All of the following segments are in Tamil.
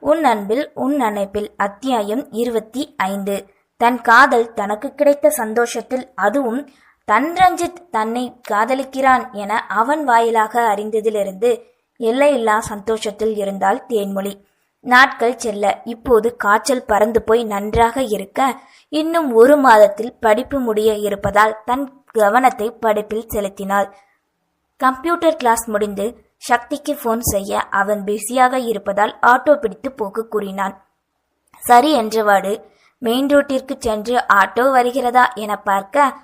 உன் அன்பில் உன் அணைப்பில் அத்தியாயம் இருபத்தி ஐந்து. தன் காதல் தனக்கு கிடைத்த சந்தோஷத்தில் அதுவும் தன் ரஞ்சித் தன்னை காதலிக்கிறான் என அவன் வாயிலாக அறிந்ததிலிருந்து எல்லையில்லா சந்தோஷத்தில் இருந்தால் தேன்மொழி. நாட்கள் செல்ல இப்போது காய்ச்சல் பறந்து போய் நன்றாக இருக்க இன்னும் ஒரு மாதத்தில் படிப்பு முடிய இருப்பதால் தன் கவனத்தை படிப்பில் செலுத்தினாள். கம்ப்யூட்டர் கிளாஸ் முடிந்து சக்திக்கு ஃபோன் செய்ய அவன் பிஸியாக இருப்பதால் ஆட்டோ பிடித்து போக கூறினான். சரி என்றவாடு மெயின் ரோட்டிற்கு சென்று ஆட்டோ வருகிறதா என பார்க்க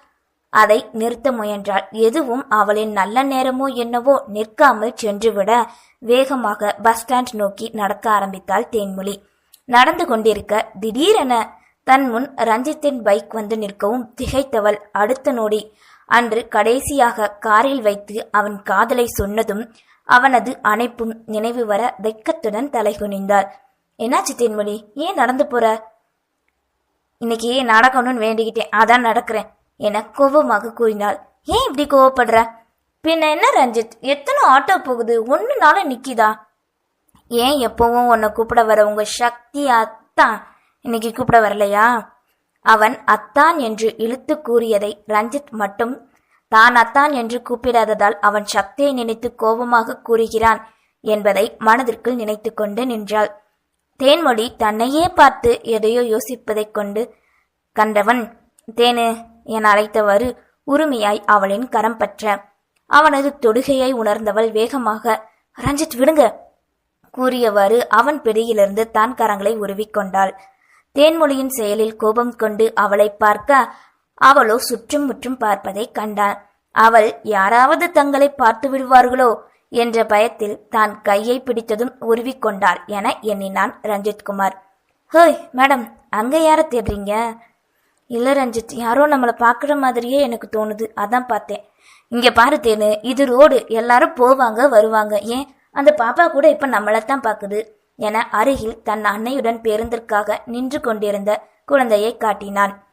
அதை நிறுத்த முயன்றாள். எதுவும் அவளின் நல்ல நேரமோ என்னவோ நிற்காமல் சென்றுவிட வேகமாக பஸ் ஸ்டாண்ட் நோக்கி நடக்க ஆரம்பித்தாள் தேன்மொழி. நடந்து கொண்டிருக்க திடீரென தன் முன் ரஞ்சித்தின் பைக் வந்து நிற்கவும் திகைத்தவள். அடுத்த நொடி அன்று கடைசியாக காரில் வைத்து அவன் காதலை சொன்னதும் அவனது அணைப்பும் நினைவு வர வெக்கத்துடன் தலைகுனிந்தார் என்னாச்சு தென்மொழி? ஏன் நடந்து போற? இன்னைக்கு நடக்கணும்னு வேண்டிக்கிட்டேன். அதான் நடக்கிறேன் என கோபமாக கூறினாள். ஏன் இப்படி கோவப்படுற? பின்ன என்ன ரஞ்சித்? எத்தனை ஆட்டோ போகுது? ஒன்னு நிக்கிதா? ஏன் எப்பவும் உன்னை கூப்பிட வர? உங்க சக்தி அத்தான் இன்னைக்கு கூப்பிட வரலையா? அவன் அத்தான் என்று இழுத்து கூறியதை ரஞ்சித் மட்டும் தான் அத்தான் என்று கூப்பிடாததால் அவன் சக்தியை நினைத்து கோபமாக கூறுகிறான் என்பதை மனதிற்குள் நினைத்து கொண்டு நின்றாள். தேன்மொழி தன்னையே பார்த்து எதையோ யோசிப்பதைக் கொண்டு கண்டவன் தேனு என அழைத்தவாறு உரிமையாய் அவளின் கரம் பற்ற. அவனது தொடுகையை உணர்ந்தவள் வேகமாக ரஞ்சித் விடுங்க கூறியவாறு அவன் பிடியிலிருந்து தான் கரங்களை உருவிக்கொண்டாள் தேன்மொழியின் செயலில் கோபம் கொண்டு அவளை பார்க்க அவளோ சுற்றும் முற்றும் பார்ப்பதை கண்டான் அவள் யாராவது தங்களை பார்த்து விடுவார்களோ என்ற பயத்தில் தான் கையை பிடித்ததும் உருவிக்கொண்டாள் என எண்ணினான் ரஞ்சித்குமார். ஹேய் மேடம் அங்க யார தேடுறீங்க? இல்ல ரஞ்சித் யாரோ நம்மளை பார்க்குற மாதிரியே எனக்கு தோணுது. அதான் பார்த்தேன். இங்க பாரு தேனு இது ரோடு. எல்லாரும் போவாங்க வருவாங்க. ஏன்? அந்த பாப்பா கூட இப்ப நம்மளைத்தான் பார்க்குது. என அருகில் தன் அன்னையுடன் பேருந்திற்காக நின்று கொண்டிருந்த குழந்தையை காட்டினான்.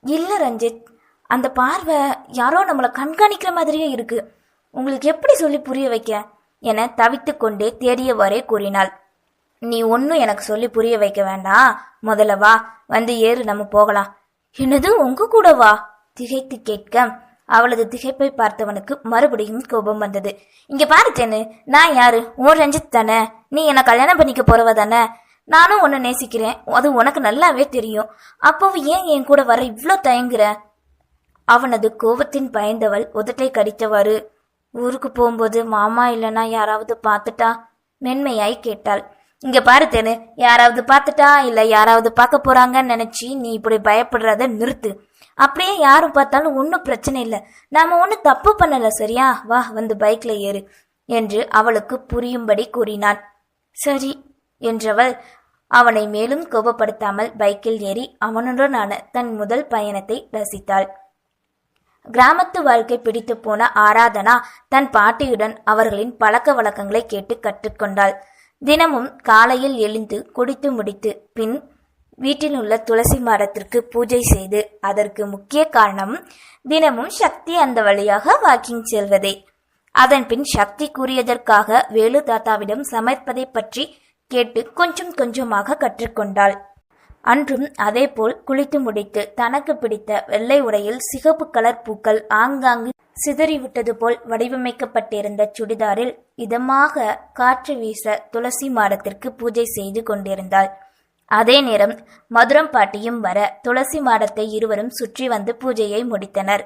இல்ல ரஞ்சித் அந்த பார்வை யாரோ நம்மளை கண்காணிக்கிற மாதிரியே இருக்கு. உங்களுக்கு எப்படி சொல்லி புரிய வைக்க? என தவித்து கொண்டே தேடியவாறே கூறினாள். நீ ஒன்னும் எனக்கு சொல்லி புரிய வைக்க வேண்டாம் முதல்ல வா வந்து ஏறு நம்ம போகலாம். என்னது உங்க கூட வா? திகைத்து கேட்க அவளது திகைப்பை பார்த்தவனுக்கு மறுபடியும் கோபம் வந்தது. இங்க பாரு தேனு நான் யாரு? உன் ரஞ்சித் தானே? நீ என்ன கல்யாணம் பண்ணிக்க போறவ தானே? நானும் உன்னை நேசிக்கிறேன். அது உனக்கு நல்லாவே தெரியும். அப்பவும் ஏன் என் கூட வர இவ்ளோ தயங்குற? அவனது கோபத்தின் பயந்தவள் உதட்டை கடித்தவாறு ஊருக்கு போகும்போது மாமா இல்லைன்னா யாராவது பார்த்துட்டா? மென்மையாய் கேட்டாள். இங்க பாரு தேனு யாராவது பார்த்துட்டா இல்ல யாராவது பார்க்க போறாங்கன்னு நினைச்சு நீ இப்படி பயப்படுறத நிறுத்து. அப்படியே யாரும் பார்த்தாலும் ஒன்றும் பிரச்சனை இல்லை. நாம ஒன்றும் தப்பு பண்ணல சரியா? வா வந்து பைக்ல ஏறு என்று அவளுக்கு புரியும்படி கூறினான். சரி என்றவள் அவனை மேலும் கோபப்படுத்தாமல் பைக்கில் ஏறி அவனுடனான தன் முதல் பயணத்தை ரசித்தாள். கிராமத்து வாழ்க்கை பிடித்து போன ஆராதனா தன் பாட்டியுடன் அவர்களின் பழக்க வழக்கங்களை கேட்டு கற்றுக்கொண்டாள். தினமும் காலையில் எழுந்து குடித்து முடித்து பின் வீட்டில் உள்ள துளசி மரத்திற்கு பூஜை செய்து அதற்கு முக்கிய காரணம் தினமும் சக்தி அந்த வழியாக வாக்கிங் செல்வதே. அதன் பின் சக்தி கூறியதற்காக வேலு தாத்தாவிடம் சமைப்பதை பற்றி கேட்டு கொஞ்சம் கொஞ்சமாக கற்றுக்கொண்டாள். அன்றும் அதேபோல் குளித்து முடித்து தனக்கு பிடித்த வெள்ளை உடையில் சிகப்பு கலர் பூக்கள் ஆங்காங்கு சிதறிவிட்டது போல் வடிவமைக்கப்பட்டிருந்த சுடிதாரில் இதமாக காற்று வீச துளசி மாடத்திற்கு பூஜை செய்து கொண்டிருந்தாள். அதே நேரம் மதுரம் பாட்டியும் வர துளசி மாடத்தை இருவரும் சுற்றி வந்து பூஜையை முடித்தனர்.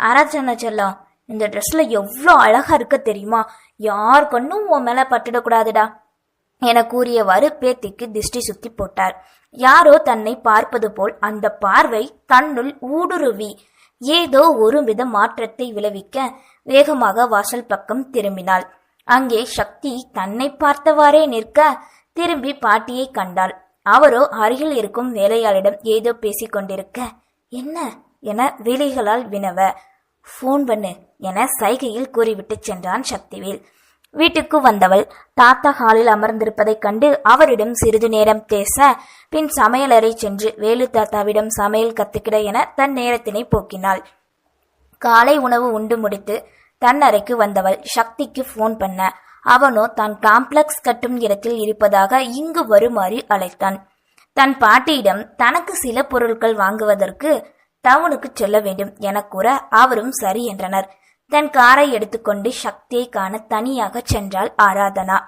ஆராதனா செல்லம் இந்த ட்ரெஸ்ல எவ்வளோ அழகா இருக்க தெரியுமா? யார் கண்ணும் உன் மேல பட்டுடக்கூடாதுடா என கூறியவாறு பேத்திக்கு திஷ்டி சுத்தி போட்டார். யாரோ தன்னை பார்ப்பது போல் அந்த பார்வை தன்னுள் ஊடுருவி ஏதோ ஒரு வித மாற்றத்தை விளைவிக்க வேகமாக வாசல் பக்கம் திரும்பினாள். அங்கே சக்தி தன்னை பார்த்தவாறே நிற்க திரும்பி பாட்டியை கண்டாள். அவரோ அருகில் இருக்கும் வேலையாளிடம் ஏதோ பேசிக் கொண்டிருக்க என்ன? என விழிகளால் வினவ ஃபோன் பண்ணு என சைகையில் கூறிவிட்டு சென்றான் சக்திவேல். வீட்டுக்கு வந்தவள் தாத்தா ஹாலில் அமர்ந்திருப்பதைக் கண்டு அவரிடம் சிறிது நேரம் பேச பின் சமையலறை சென்று வேலு தாத்தாவிடம் சமையல் கத்துக்கிட என தன் நேரத்தினை போக்கினாள். காலை உணவு உண்டு முடித்து தன் அறைக்கு வந்தவள் சக்திக்கு ஃபோன் பண்ண அவனோ தான் காம்ப்ளெக்ஸ் கட்டும் இடத்தில் இருப்பதாக இங்கு வருமாறு அழைத்தான். தன் பாட்டியிடம் தனக்கு சில பொருட்கள் வாங்குவதற்கு டவுனுக்கு செல்ல வேண்டும் என கூற அவரும் சரி என்றனர். தன் காரை எடுத்துக்கொண்டு சக்தியை காண தனியாக சென்றாள் ஆராதனா.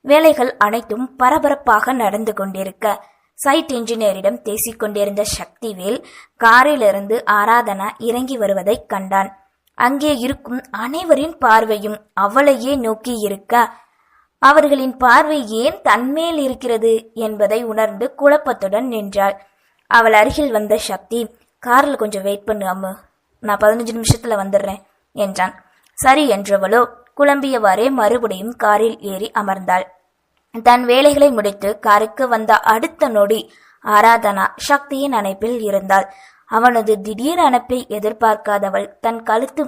வேலைகள் அனைத்தும் பரபரப்பாக நடந்து கொண்டிருக்க சைட் இன்ஜினியரிடம் பேசிக் கொண்டிருந்த சக்திவேல் காரிலிருந்து ஆராதனா இறங்கி வருவதைக் கண்டான். அங்கே இருக்கும் அனைவரின் பார்வையும் அவளையே நோக்கி இருக்க அவர்களின் பார்வை ஏன் தன்மேல் இருக்கிறது என்பதை உணர்ந்து குழப்பத்துடன் நின்றாள். அவள் அருகில் வந்த சக்தி காரில் கொஞ்சம் வெயிட் பண்ணு அம்மு. நான் பதினஞ்சு நிமிஷத்துல வந்துடுறேன் என்றான். சரி என்றவளோ குழம்பியவாறே மறுபடியும் காரில் ஏறி அமர்ந்தாள். தன் வேலைகளை முடித்து காருக்கு வந்த அடுத்த நொடி ஆராதனா சக்தியின் அணைப்பில் இருந்தாள். அவனது திடீர் அணைப்பை எதிர்பார்க்காதவள் தன் கழுத்து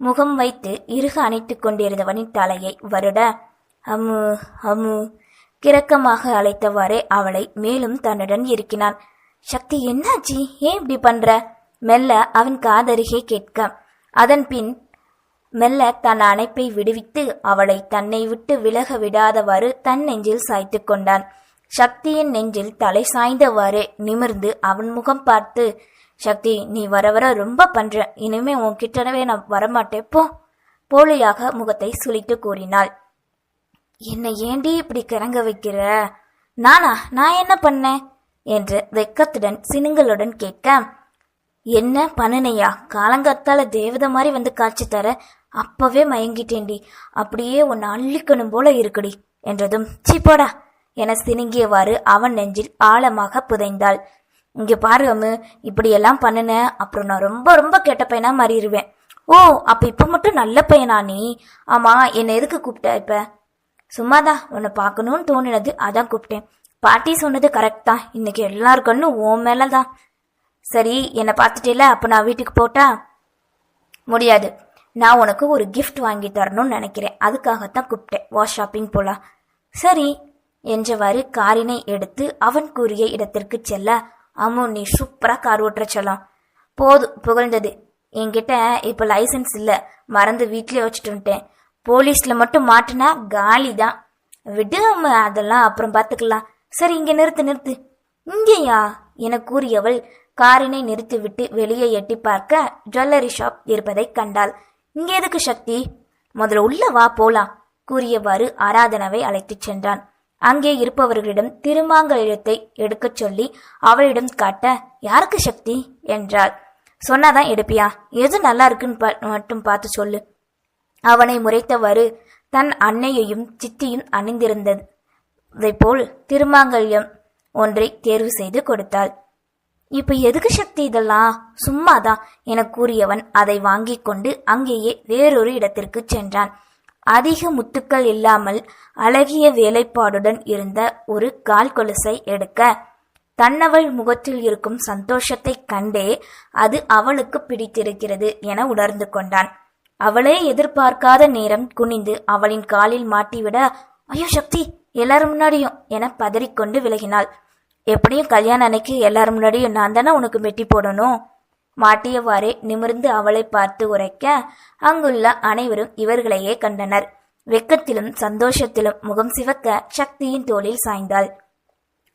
முகம் வைத்து இறுக அணைத்துக் கொண்டிருந்தவனின் தலையை வருட அமு அமு கிறக்கமாக அழைத்தவாறே அவளை மேலும் தன்னுடன் இருக்கினான் சக்தி என்னாச்சி? ஏன் இப்படி பண்ற? மெல்ல அவன் காதருகே கேட்க. அதன் பின் மெல்ல தன் அணைப்பை விடுவித்து அவளை தன்னை விட்டு விலக விடாதவாறு தன் நெஞ்சில் சாய்த்து கொண்டான். சக்தியின் நெஞ்சில் தலை சாய்ந்தவாறு நிமிர்ந்து அவன் முகம் பார்த்து சக்தி நீ வர வர ரொம்ப பண்ற. இனிமே உன்கிட்டவே நான் வரமாட்டேன். போ. போலியாக முகத்தை சுழித்து கூறினாள். என்னை ஏண்டி இப்படி கிறங்க வைக்கிற? நானா? நான் என்ன பண்ணேன்? என்று வெக்கத்துடன் சினுங்களுடன் கேட்க என்ன பண்ணுனையா? காலங்காத்தால தேவதை மாதிரி வந்து காட்சி தர அப்பவே மயங்கிட்டேன்டி. அப்படியே உன்னை அள்ளிக்கணும் போல இருக்குடி என்றதும் சீப்போடா என சினுங்கியவாறு அவன் நெஞ்சில் ஆழமாக புதைந்தாள். இங்க பாரு அம்மு இப்படியெல்லாம் பண்ணினேன் அப்புறம் நான் ரொம்ப ரொம்ப கெட்ட பையனா மாறிடுவேன் ஓ அப்ப இப்ப மட்டும் நல்ல பையனா நீ? ஆமா என்னை எதுக்கு கூப்பிட்ட இப்ப? சும்மாதான் உன்னை பார்க்கணும்னு தோணினது அதான் கூப்பிட்டேன். பாட்டி சொன்னது கரெக்ட் தான். இன்னைக்கு எல்லாருக்கண்ணும் உன் மேலே தான் சரி என்னை பார்த்துட்டேல அப்போ நான் வீட்டுக்கு போட்டா? முடியாது. நான் உனக்கு ஒரு கிஃப்ட் வாங்கி தரணும்னு நினைக்கிறேன். அதுக்காகத்தான் கூப்பிட்டேன். வா ஷாப்பிங் போலாம். சரி என்றவாறு காரினை எடுத்து அவன் கூறிய இடத்திற்கு செல்ல அம்மு நீ சூப்பராக கார் ஓட்டுற செல்லம். போதும் புகழ்ந்தது. என்கிட்ட இப்போ லைசென்ஸ் இல்லை. மறந்து வீட்லயே வச்சுட்டு வந்துட்டேன். போலீஸில் மட்டும் மாட்டினா காலி தான் விடு அதெல்லாம் அப்புறம் பார்த்துக்கலாம் சரி இங்கே நிறுத்து நிறுத்து. இங்கேயா? என கூறியவள் காரினை நிறுத்திவிட்டு வெளியே எட்டி பார்க்க ஜுவல்லரி ஷாப் இருப்பதை கண்டாள். இங்கே எதுக்கு சக்தி? முதல்ல உள்ள வா போலாம் கூறியவாறு ஆராதனாவை அழைத்துச் சென்றான். அங்கே இருப்பவர்களிடம் திருமாங்கல்யத்தை எடுக்கச் சொல்லி அவளிடம் காட்ட யாருக்கு சக்தி? என்றாள். சொன்னாதான் எடுப்பியா? எது நல்லா இருக்குன்னு பா- மட்டும் பார்த்து சொல்லு. அவனை முறைத்தவாறு தன் அன்னையையும் சித்தியும் அணிந்திருந்தது போல் திருமாங்கல்யம் ஒன்றை தேர்வு செய்து கொடுத்தாள். இப்ப எதுக்கு சக்தி இதெல்லாம்? சும்மாதான் என கூறியவன் அதை வாங்கிக் கொண்டு அங்கேயே வேறொரு இடத்திற்கு சென்றான். அதிக முத்துக்கள் இல்லாமல் அழகிய வேலைப்பாடுடன் இருந்த ஒரு கால் கொலுசை எடுக்க தன்னவள் முகத்தில் இருக்கும் சந்தோஷத்தைக் கண்டே அது அவளுக்கு பிடித்திருக்கிறது என உணர்ந்து கொண்டான். அவளே எதிர்பார்க்காத நேரம் குனிந்து அவளின் காலில் மாட்டிவிட ஐயோ சக்தி எல்லாரும் முன்னாடியும் என பதறிக்கொண்டு விலகினாள். எப்படியும் கல்யாண அன்னைக்கு எல்லாரும் முன்னாடியும் நான் தானே உனக்கு மெட்டி போடணும்? மாட்டியவாறே நிமிர்ந்து அவளை பார்த்து உரைக்க அங்குள்ள அனைவரும் இவர்களையே கண்டனர். வெக்கத்திலும் சந்தோஷத்திலும் முகம் சிவக்க சக்தியின் தோளில் சாய்ந்தாள்.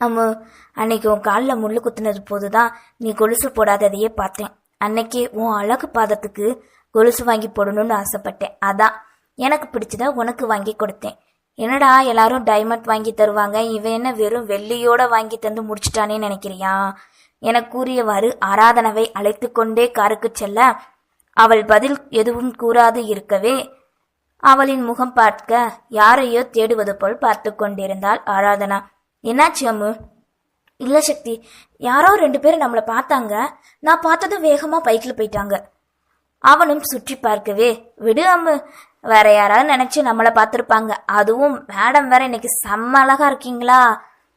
அம்மு அன்னைக்கு உன் காலில் முள்ளு குத்துனது போதுதான். நீ கொலுசு போடாததையே பார்த்தேன். அன்னைக்கே உன் அழகு பாதத்துக்கு கொலுசு வாங்கி போடணும்னு ஆசைப்பட்டேன். அதான் எனக்கு பிடிச்சத உனக்கு வாங்கி கொடுத்தேன். என்னடா எல்லாரும் டைமண்ட் வாங்கி தருவாங்க? இவன் என்ன வெறும் வெள்ளியோட வாங்கி தந்து முடிச்சிட்டானே நினைக்கிறியா? என கூறியவாறு ஆராதனவை அழைத்து கொண்டே காருக்கு செல்ல அவள் பதில் எதுவும் கூறாது இருக்கவே அவளின் முகம் பார்க்க யாரையோ தேடுவது போல் பார்த்து கொண்டிருந்தாள் ஆராதனா. என்னாச்சு அம்மு? இல்ல சக்தி யாரோ ரெண்டு பேரும் நம்மளை பார்த்தாங்க. நான் பார்த்ததும் வேகமா பைக்கில் போயிட்டாங்க. அவனும் சுற்றி பார்க்கவே விடு அம்மு வேற யாராவது நினைச்சு நம்மளை பார்த்துருப்பாங்க. அதுவும் மேடம் வேற இன்னைக்கு செம்ம அழகா இருக்கீங்களா?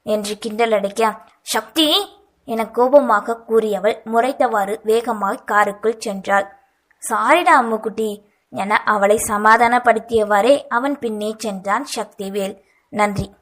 என்று கிண்டல் அடிக்க சக்தி என கோபமாக கூறியவள் முறைத்தவாறு வேகமாய் காருக்குள் சென்றாள். சாரிடா அம்முக்குட்டி. என அவளை சமாதானப்படுத்தியவாறே அவன் பின்னே சென்றான் சக்திவேல். நன்றி.